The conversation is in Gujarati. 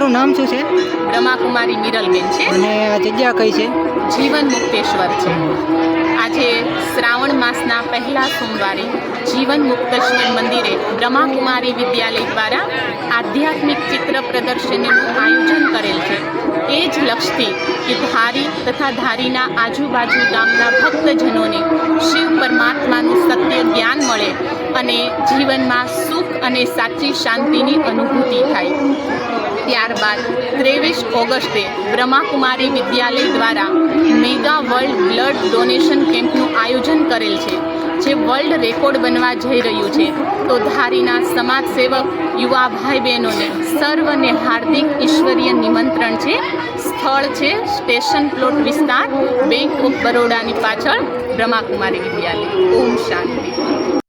નામ શું છે? બ્રહ્માકુમારી મિરલબેન છે. અને આ જગ્યા કઈ છે? જીવન મુક્તેશ્વર છે. આજે શ્રાવણ માસના પહેલા સોમવારે જીવન મુક્તેશ્વર મંદિરે બ્રહ્માકુમારી વિદ્યાલય દ્વારા આધ્યાત્મિક ચિત્ર પ્રદર્શનીનું આયોજન કરેલ છે. એ જ લક્ષથી કે ધારી તથા ધારીના આજુબાજુ ગામના ભક્તજનોને શિવ પરમાત્માનું સત્ય જ્ઞાન મળે અને જીવનમાં સુખ અને સાચી શાંતિની અનુભૂતિ થાય. ત્યારબાદ ત્રેવીસ ઓગસ્ટે બ્રહ્માકુમારી વિદ્યાલય દ્વારા મેગા વર્લ્ડ બ્લડ ડોનેશન કેમ્પનું આયોજન કરેલ છે, જે વર્લ્ડ રેકોર્ડ બનવા જઈ રહ્યું છે. તો ધારીના સમાજ સેવક યુવા ભાઈ બહેનોને સર્વને હાર્દિક ઈશ્વરીય નિમંત્રણ છે. સ્થળ છે સ્ટેશન પ્લોટ વિસ્તાર, બેંક ઓફ બરોડાની પાછળ બ્રહ્માકુમારી વિદ્યાલય. ઓમ શાંતિ.